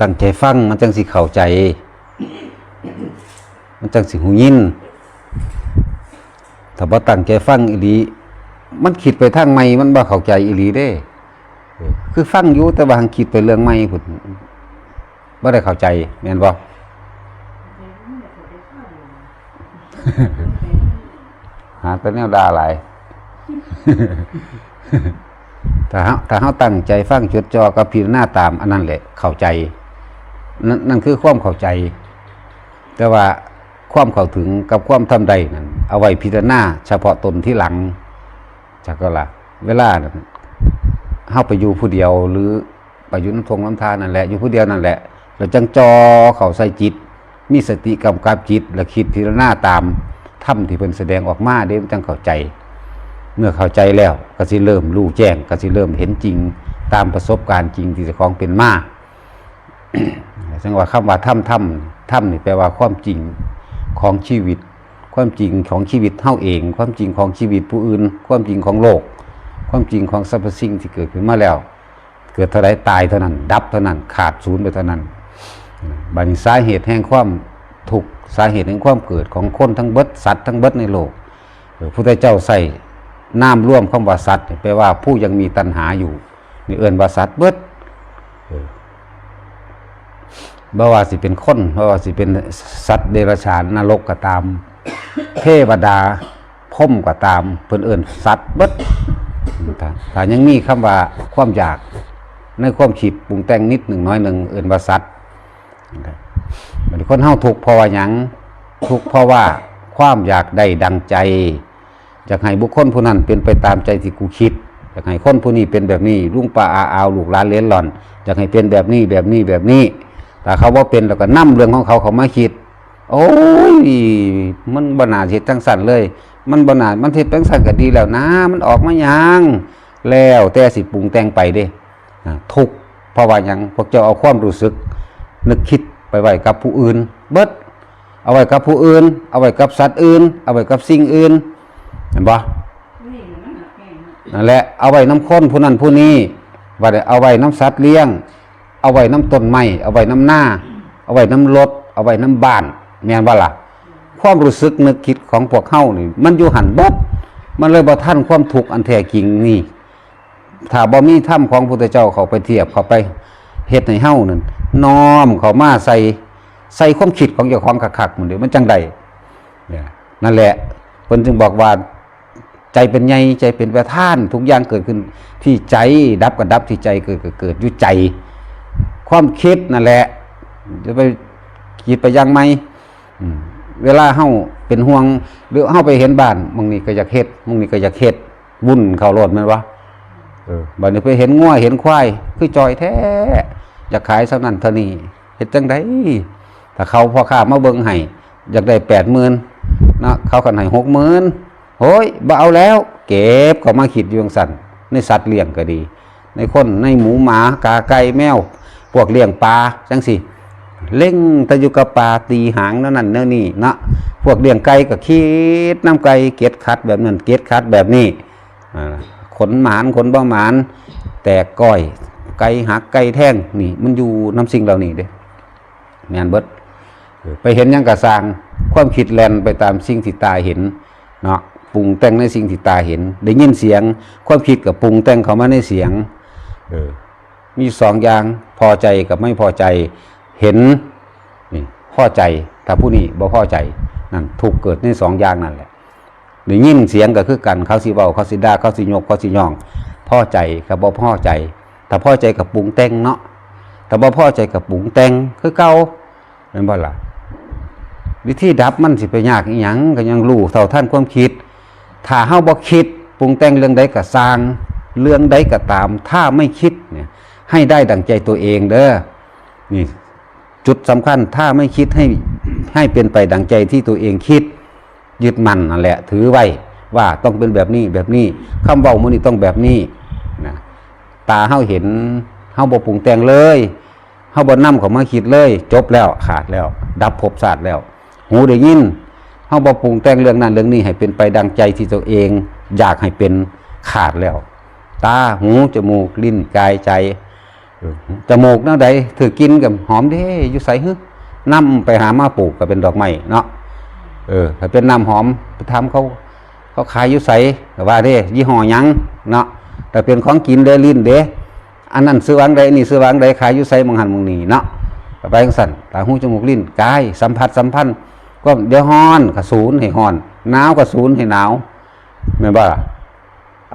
ตั้งใจฟังมันจังสิเข้าใจ มันจังสิหูยินถ้าบ่ตั้งใจฟังอีหลี มันคิดไปทางใหม่มันบ่เข้าใจอีหลีเด้ คือฟังอยู่แต่ว่าหังคิดไปเรื่องใหม่พุ่นบ่ได้เข้าใจแม่นบ่หาแต่แนวด่าหลายถ้าเฮาถ้าเฮาตั้งใจฟังจดจ่อกับพิจารณาตาม อันนั้นแหละเข้าใจ นั่นนั่นคือความเข้าใจ แต่ว่าความเข้าถึงกับความทำใดนั่นเอาไว้พิจารณาเฉพาะตนที่หลังจากก็ละเวลานั้นเฮาไปอยู่ผู้เดียวหรือไปอยู่น้ำทงน้ำทานนั่นแหละอยู่ผู้เดียวนั่นแหละแล้วจังจอเข้าใส่จิต มีสติกำกับจิต และคิดพิจารณาตามธรรมที่เพิ่นแสดงออกมาเด้มันจังเข้าใจ เมื่อเข้าใจแล้วก็สิเริ่มรู้แจ้งก็สิเริ่มเห็นจริงตามประสบการณ์จริงที่เจ้าของเป็นมา ซึ่งว่าคำว่าถ้ำถ้ำถ้ำนี่แปลว่าความจริงของชีวิต ความจริงของชีวิตเท่าเอง ความจริงของชีวิตผู้อื่น ความจริงของโลก ความจริงของสรรพสิ่งที่เกิดขึ้นมาแล้ว เกิดเท่าไรตายเท่านั้น ดับเท่านั้น ขาดศูนย์ไปเท่านั้นบันสาเหตุแห่งความทุกสาเหตุแห่งความเกิดของคนทั้งเบิดสัตว์ทั้งเบิดในโลกพระพุทธเจ้าใส่น้ำร่วมคำว่าสัตว์แปลว่าผู้ยังมีตัณหาอยู่นี่เอื่นว่าสัตว์เบิด บ่ว่าสิเป็นคนบ่ว่าสิเป็นสัตว์เดรัจฉานนรกก็ตาม เทวดาพรหมก็ตามเพิ่นเอิ้นสัตว์เบิดถ้ายังมีคำว่าความอยากในความคิดปรุงแต่งนิดหนึ่งน้อยหนึ่งเอิ้นว่าสัตว์บันคนเฮาทุกเพราะว่าหยังทุกเพราะว่าความอยากได้ดังใจอยากให้บุคคลผู้นั้นเป็นไปตามใจที่กูคิดอยากให้คนผู้นี้เป็นแบบนี้ลุงป้าอาอาวลูกหลานเลี้ยนหล่อนอยากให้เป็นแบบนี้แบบนี้แบบนี้ แต่เขาว่าเป็นแล้วก็นํเรื่องของเขาเขามาคิด โอ้ยมันบนาเฮ็ดจังสั่นเลย มันบนามันเฮ็ดจังสั่นก็ดีแล้วนะ มันออกมายังแล้วแต่สิปรุงแต่งไปเด้ทุกเพราะว่ายังพวกเจ้าเอาความรู้สึก นึกคิดไปไว้กับผู้อื่น เบิดเอาไว้กับผู้อื่น เอาไว้กับสัตว์อื่น เอาไว้กับสิ่งอื่นเห็นบ่นี่มันหักแห้งเนาะนั่นแหละเอาไว้น้ำข้นผู้นั้นผู้นี้ว่าได้เอาไว้น้ำสัตว์เลี้ยง เอาไว้น้ำต้นไม้เอาไว้น้ำหน้า เอาไว้น้ำรถ เอาไว้น้ำบ้านแม่นว่าล่ะ ความรู้สึกนึกคิดของพวกเฮานี่มันอยู่หันบดมันเลยบ่ทันความทุกข์อันแท้จริงนี่ถ้าบ่มีถ้ำของพุทธเจ้าเขาไปเทียบเขาไปเฮ็ดให้เฮานั่นน้อมเขามาใส่ใส่ความคิดของเจ้าของคักๆมันเดี๋ยวมันจังไดเนี่ยนั่นแหละเพิ่นจึงบอกว่าใจเป็นไงใจเป็นประธาน ทุกอย่างเกิดขึ้นที่ใจดับก็ดับที่ใจเกิดก็เกิดอยู่ใจ ความคิดนั่นแหละจะไปคิดไปยังไหมอืมเวลาเฮาเป็นห่วง หรือเฮาไปเห็นบ้านมึงนี่ก็อยากเฮ็ดมึงนี่ก็อยากเฮ็ดวุ่นเข้ารถแม่นวะเออบัดนี้ไปเห็นงัวเห็นควายคือจอยแท้ อยากขายเท่านั้นเท่านี้เฮ็ดจังไดถ้าเขาพอค้ามาเบิ่งให้อยากได้80,000นะเขากันให้60,000โอ้ยบ่เอาแล้ว เก็บก็มาคิดอยู่จังสั่นในสัตว์เลี้ยงก็ดี ในคนในหมูหมากาไก่แมว พวกเลี้ยงปลาจังสิเล่งตะยู่กับปลาตีหางนั่นนั่นเนั่นนี่เนาะพวกเลี้ยงไก่ก็คิดน้ำไก่เกล็ดคัดแบบนั้นเกล็ดคัดแบบนี้ขนหมานขนบ่หมาน แตกก้อยไก่หักไก่แท่งนี่ มันอยู่น้ำสิ่งเหล่านี้เด้แมนเบิดไปเห็นยังกระสางความคิดแลนไปตามสิ่งที่ตาเห็นเนาะปรุงแต่งในสิ่งที่ตาเห็น ได้ยินเสียง ความคิดกับปรุงแต่งเข้ามาในเสียง เออ มีสองอย่างพอใจกับไม่พอใจ เห็นนี่พอใจถ้าผู้นี้บ่พอใจนั่นถูกเกิดในสองอย่างนั่นแหละได้ยินเสียงก็คือกันเขาสิเว้าเขาสิด่าเขาสิยกเขาสิย่องพอใจกับบ่พอใจ ถ้าพอใจกับปรุงแต่งเนาะถ้าบ่พอใจกับปรุงแต่งคือเก่าแม่นบ่ล่ะวิธีดับมันสิไปยากอีหยังก็ยังรู้เท่าท่านความคิด ถ้าเฮาบ่คิดปรุงแต่งเรื่องใดก็สร้าง เรื่องใดก็ตาม ถ้าไม่คิดเนี่ย ให้ได้ดังใจตัวเองเด้อนี่จุดสำคัญถ้าไม่คิดให้ให้เป็นไปดังใจที่ตัวเองคิด ยึดมันนั่นแหละ ถือไว้ว่าต้องเป็นแบบนี้แบบนี้คำเว้ามือนี้ต้องแบบนี้นะตาเฮาเห็นเฮาบ่ปรุงแต่งเลยเฮาบ่นำเขามาคิดเลย จบแล้วขาดแล้ว ดับภพศาสตร์แล้ว หูได้ยินเฮาบ่ปรุงแต่งเรื่องนั้นเรื่องนี้ให้เป็นไปดังใจที่ตัวเอง อยากให้เป็นขาดแล้ว ตาหูจมูกลิ้นกายใจ จมูกแนวใดถือกินกับหอมเด้อยู่ใส่ฮึนํไปหามาปลูกก็เป็นดอกไม้เนาะเออถ้าเป็นน้ำหอมไปทำเขาเขาขายอยู่ใสก็ว่าเด้ยี่ห้อยังเนาะแต่เป็นของกินเด้ลิ้นเด้อันนั้นซื้อวางใดนี่ซื้อวางใดขายอยู่ไสมองหันมองนีเนาะไปจังซั่นตาหูจมูกลิ้นกายสัมผัสสัมพันธ์ก็เดี๋ยวฮ้อนก็ศูนย์ให้ฮ้อนหนาวก็ศูนย์ให้หนาวแม่บ่ล่ะ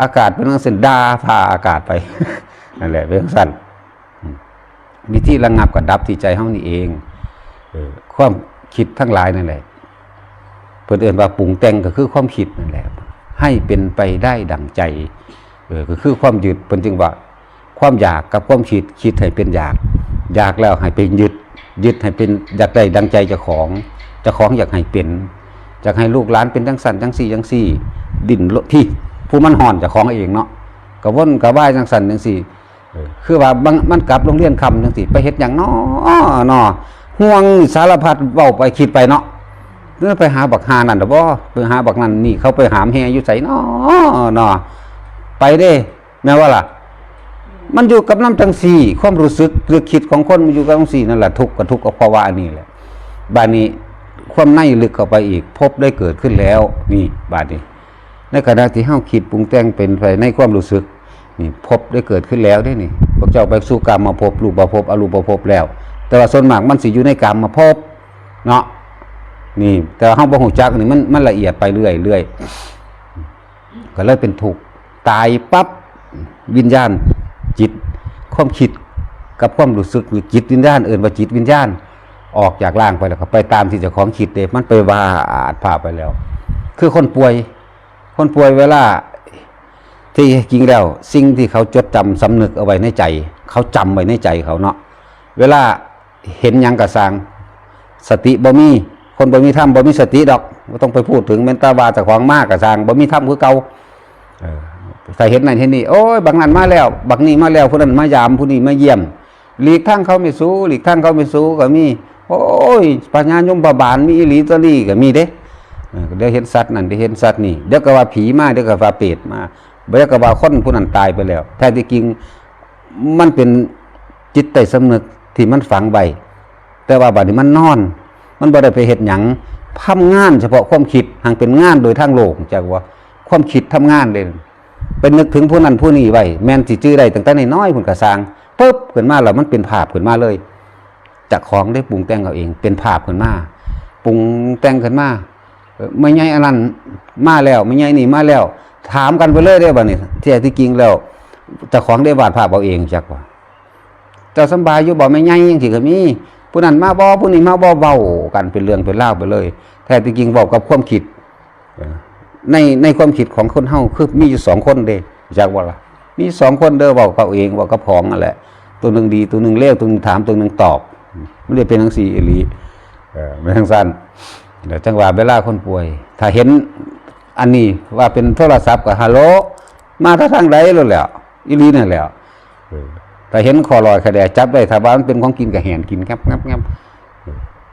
อากาศเป็นจังซั่นดาพาอากาศไปนั่นแหละเป็นจังซั่น วิธีระงับกับดับที่ใจเฮานี่เองอความคิดทั้งหลายนั่นแหละเพิ่นเอื่นว่าปรุงแต่งก็คือความคิดนั่นแหละให้เป็นไปได้ดังใจเออก็คือความยึดเพิ่นจึงว่า ความอยากกับความคิดคิดให้เป็นอยาก อยากแล้วให้เป็นยึด ยึดให้เป็นอยากได้ดังใจเจ้าของเจ้าของอยากให้เป็นอยากให้ลูกหลานเป็นจังสันจังสี่จังสี่ ดินรนที่ผู้มันห่อนเจ้าของเองเนาะกระวนกระว่ายจังสันจังสี่ คือว่าบมันกลับโรงเรียนคำจังสี่ไปเฮ็ดอย่างน้อน้อห่วงสารพัดเว้าไปคิดไปเนาะเนื้อไปหาบักฮานั่นดอบ่ไปหาบักนั่นนี่เขาไปหามแฮอยู่ไสน้อน้อไปเด้แม่ว่าล่ะ มันอยู่กับน้ำจังสีความรู้สึกหรือคิดของคนมันอยู่กับจังสีนั่นแหละทุกข์กับทุกข์กับภาวะนี้แหละบาดนี้ความในลึกเข้าไปอีก พบได้เกิดขึ้นแล้ว นี่บาดนี้ในขณะที่เฮาคิดปรุงแต่งเป็นไปในความรู้สึก นี่พบได้เกิดขึ้นแล้วได้นี่พวกเจ้าไปสู่กรรมมาพบรูปมาพบอรูปมาพบแล้ว แต่ว่าส่วนมากมันสิอยู่ในกรรมมาพบเนาะนี่ แต่เฮาบ่ฮู้จักนี่มันมันละเอียดไปเรื่อยเรื่อยก็เลยเป็นทุกตายปั๊บวิญญาณจิตความคิดกับความรู้สึกหรือจิตวิญญาณเอื่นว่าจิตวิญญาณออกจากร่างไปแล้วก็ไปตามที่เจ้าของคิดเด้มันไปว่าอาจพาไปแล้ว คือคนป่วย คนป่วยเวลา ที่จริงแล้วสิ่งที่เขาจดจำสำนึกเอาไว้ในใจ เขาจำไว้ในใจเขาเนาะเวลาเห็นยังกระสางสติบ่มีคนบ่มีธรรมบ่มีสติดอกบ่ต้องไปพูดถึงเมนตาบาเจากของมากกระสางบ่มีธรรมคือเก่าเออถ้าเห็นนั่นเห็นนี่โอ้ยบางนั้นมาแล้วบางนี้มาแล้วผู้นั้นมายามผู้นี้มาเยี่ยมหลีกทางเขาไม่สู้หลีกทางเขาไม่สู้ก็มี โอ้ยปัญญายมบาบานมีอีหลีตัวนี้ก็มีเด้เดี๋ยวเห็นสัตว์นั่นเดี๋ยวเห็นสัตว์นี่เดี๋ยวก็ว่าผีมาเดี๋ยวก็ว่าเปรตมา เดี๋ยก็ว่าคนผู้นั้นตายไปแล้ว แท้ที่จริงมันเป็นจิตใต้สำนึกที่มันฝังไว้แต่ว่าบัดนี้มันนอน มันบ่ได้ไปเฮ็ดหยังทำงานเฉพาะความคิดหางเป็นงานโดยทางโลกจากว่า ความคิดทำงานเลยเป็นนึกถึงผู้นั้นผู้นี้ไว้แม่นสิจื้อได้ตั้งแต่น้อยๆพุ่นก็สร้างปึ๊บขึ้นมาแล้วมันเป็นภาพขึ้นมาเลยจากของได้ปรุงแต่งเอาเอง เป็นภาพขึ้นมาปรุงแต่งขึ้นมาไม่ใหญ่อันนั้นมาแล้วไม่ใหญ่นี่มาแล้ว ถามกันไปเลยได้บัดนี้ที่แท้ที่จริงแล้วเจ้าของได้วาดภาพเอาเองจักว่าเจ้าสบายอยู่บ่ไม่ใหญ่จังซี่ก็มีผู้นั้นมาบ่ผู้นี้มาบ่เว้ากันเป็นเรื่องเป็นราไปเลย แท้ที่จริงเว้ากับความคิดในในความคิดของคนเฮาคือมีอยู่สองคนเด้จักว่าล่ะมีสองคนเด้อเว้ากับเองเว้ากับของนั่นแหละ ตัวหนึ่งดีตัวหนึ่งเลวตัวหนึ่งถามตัวหนึ่งตอบไมันเลยเป็นจังซี่อีหลีเออเป็นจังซั่นเดี๋ยวจังหวะเวลาคนป่วย ถ้าเห็น อันนี้ว่าเป็นโทรศัพท์ก็ฮัลโหลมาทางใดแล้วแล้วอีลีนั่นแล้วแต่เห็นคอลอยคาแดจับได้ถ้าว่ามันเป็นของกินกับแหนกินครับงับงับ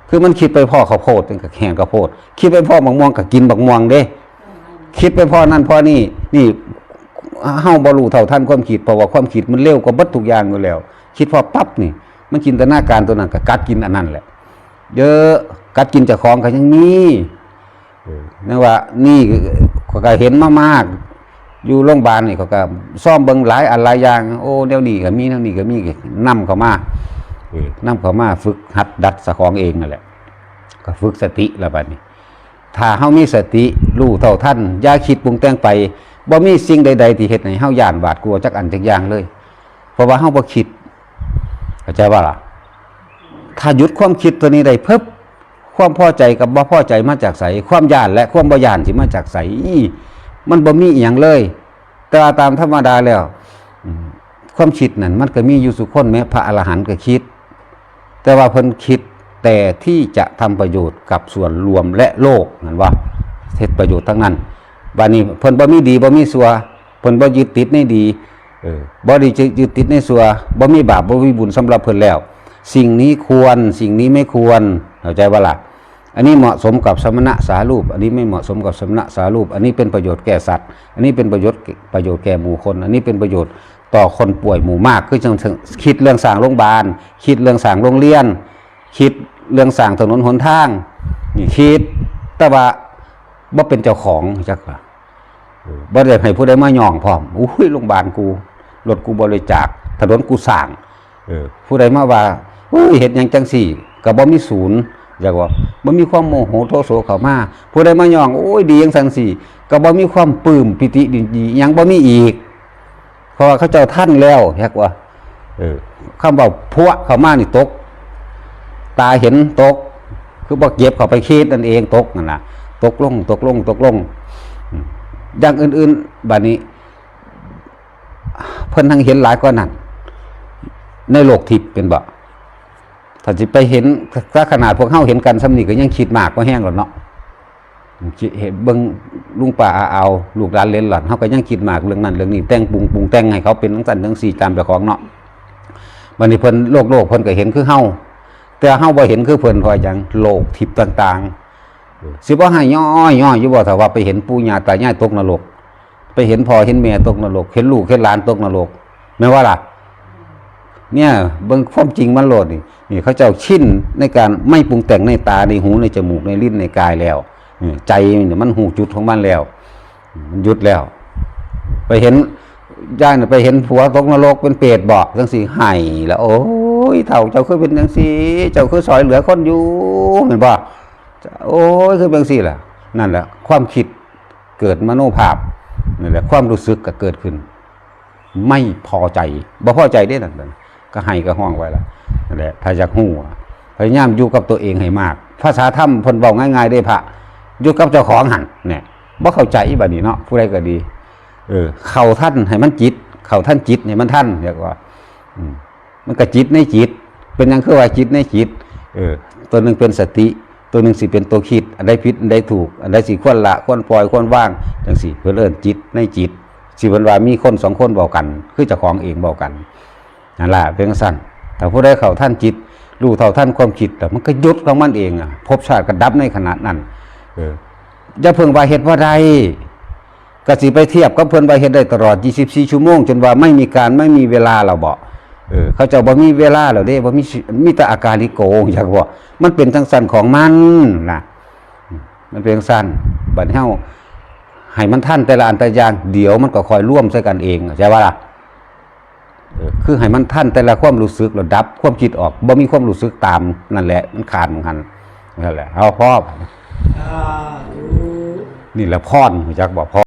คือมันคิดไปพ่อข้าวโพดเป็นกับแหนข้าวโพด คิดไปพ่อบักม่วงกับกินบักม่วงเด้ คิดไปพ่อนั่นพ่อนี่นี่เฮาบรูเท่าท่านความคิดเพราะว่าความคิดมันเร็วกว่าบัดทุกอย่างอยู่แล้ว คิดพอปั๊บนี่ มันจินตนาการตัวนั้นก็กัดกินอันนั้นแหละ เยอะกัดกินจากของก็ยังมี นั่นว่านี่ก็ก็เห็นมามาก อยู่โรงพยาบาลนี่เขาก็ซ่อมเบิ่งหลายอันหลายอย่าง โอ้เดี๋ยวนี้ก็มีเดี๋ยวนี้ก็มีนำเข้ามาเออนำเข้ามาฝึกหัดดัดสะของเองนั่นแหละ ก็ฝึกสติล้วบัดนี้ถ้าเฮามีสติรู้เท่าทันอย่าคิดปรุงแต่งไปบ่มีสิ่งใด ๆ ที่เฮ็ดให้เฮาย่านบาดกลัวจักอันจักอย่างเลย เพราะว่าเฮาบ่คิดเข้าใจว่าล่ะ ถ้าหยุดความคิดตัวนี้ได้เพิ่บ ความพอใจกับบ่พอใจมาจากไสความย่านและความบ่ย่านสิมาจากไสมันบ่มีอีหยังเลย แต่ว่าตามธรรมดาแล้วความคิดนั่นมันก็มีอยู่สุคนแม้พระอรหันต์ก็คิด แต่ว่าเพิ่นคิดแต่ที่จะทำประโยชน์กับส่วนรวมและโลกนั่นว่าเฮ็ประโยชน์ทั้งนั้นบัดนี้เพิ่นบ่มีดีบ่มีสัวเพิ่นบ่ยึดติดในดีเออบ่ได้ยึดติดในสัวบ่มีบาปบ่มีบุญสำหรับเพิ่นแล้ว สิ่งนี้ควรสิ่งนี้ไม่ควรเข้าใจว่าล่ะ อันนี้เหมาะสมกับสมณะสารูป อันนี้ไม่เหมาะสมกับสมณะสารูป อันนี้เป็นประโยชน์แก่สัตว์ อันนี้เป็นประโยชน์ประโยชน์แก่หมู่คน อันนี้เป็นประโยชน์ต่อคนป่วยหมู่มากคือจังคิดเรื่องสร้างโรงพยาบาล คิดเรื่องสร้างโรงเรียน คิดเรื่องสร้างถนนหนทางนี่คิด แต่ว่าบ่เป็นเจ้าของจักว่าบ่ได้ให้ผู้ใดมาย่องพร้อมอุ้ยโรงพยาบาลกูรถกูบริจาคถนนกูสร้างเออผู้ใดมาว่าอุ้ยเฮ็ดยังจังซี่ก็บ่มีศูนย์ อยากว่าบ่มีความโมโหโทโสเข้ามาผู้ใดมาย่องโอ้ยดีจังซั่นซี่ก็บ่มีความปลื้มปิติดียังบ่มีอีกเพราะว่าเขาเจ้าท่านแล้วแฮกว่าเออคำว่าพวกเข้ามานี่ตก ตาเห็นตก คือบ่เก็บเข้าไปคิดนั่นเองตกนั่นน่ะตกลง ตกลง ตกลงอืมอย่างอื่น ๆบัดนี้ เพิ่นทั้งเห็นหลายกว่านั้นในโลกทิพย์เป็นบ่ ถ้าสิไปเห็นถ้าขนาดพวกเฮาเห็นกันซ้ำนี่ก็ยังคิดมากกว่แห้งหรอกเนาะเห็นเบิ่งลุงป้าเอาลูกหลานเล่นหลานเฮาก็ยังคิดมากเรื่องนั้นเรื่องนี้แต่งปรุงปรุงแต่งให้เขาเป็นทั้งสันทั้งสี่ตามเจ้าของเนาะบัดนี้เพิ่นโลกโลกเพิ่นก็เห็นคือเฮาแต่เฮาบ่เห็นคือเพิ่นพราะหยังโลกทิพย์ต่าง ๆ สิบ่ให้ย่อยย่อยอยู่บ่ถ้าว่าไปเห็นปู่ย่าตายายตกนรก ไปเห็นพ่อเห็นแม่ตกนรก เห็นลูกเห็นหลานตกนรกแม่ว่าล่ะ เนี่ยเบิ่งความจริงมันโหลดนี่นี่เขาเจ้าชินในการไม่ปรุงแต่งในตาในหูในจมูกในลิ้นในกายแล้วใจเนี่ยมันหูจุดของมันแล้ว มันหยุดแล้ว ไปเห็นย่านไปเห็นผัวตกนรกเป็นเปรตบอกจังสีไห้แล้วโอ้ยเถ่าเจ้าคือเป็นจังสีเจ้าคือซอยเหลือคนอยู่เห็นบ่โอ้ยคือเป็นจังสีล่ะ นั่นแหละความคิดเกิดมโนภาพนั่นแหละความรู้สึกก็เกิดขึ้น ไม่พอใจบ่พอใจได้นั่นน่ะ ก็ให้ก็ห้องไว้ละนั่นแหละถ้าอยากฮู้พยายามอยู่กับตัวเองให้มาก ภาษาธรรมพนเว้าง่าย ๆ ได้พระอยู่กับเจ้าของหันเนี่ยบ่เข้าใจบัดนี้เนาะผู้ใดก็ดี เออ เข้าท่านให้มันจิต เข้าท่านจิตให้มันท่านเรียกว่าอืมมันก็จิตในจิต เป็นยังคือว่าจิตในจิต เออ ตัวหนึ่งเป็นสติ ตัวหนึ่งสิเป็นตัวคิด อันใดผิดอันใดถูก อันใดสิควรละควรปล่อยควรว่างจังสิเพิ่นเอิ้นจิตในจิตสิเพิ่นว่ามีคนสองคนเว้ากัน คือเจ้าของเองเว้ากัน นั่นแหละเป็นจั่งซั่นแต่ผู้ใดเข้าท่านจิตรู้เท่าท่านความคิดแต่มันก็ยุดของมันเองอะภพชาติก็ดับในขณะนั้นเอออย่าเพิ่งว่าเฮ็ดว่าใดก็สิไปเทียบกับเพิ่นว่าเฮ็ดได้ตลอด 24 ชั่วโมง จนว่าไม่มีการไม่มีเวลาเราบ่เออเขาจะบ่มีเวลาแล้วเด้บ่มีมีแต่อาการลิโกอยากบอกมันเป็นจังซั่นของมันน่ะมันเป็นจังซั่นบัดเฮาให้มันทันแต่ละอันแต่ย่างเดี๋ยวมันก็คอยร่วมใส่กันเองใช่ป่ะล่ะ คือให้มันท่านแต่ละความรู้สึกระดับความคิดออกบ่มีความรู้สึกตามนั่นแหละ มันขาดเหมือนกันนั่นแหละเอาพ่อสาธุนี่แหละพรรู้จักบอกพร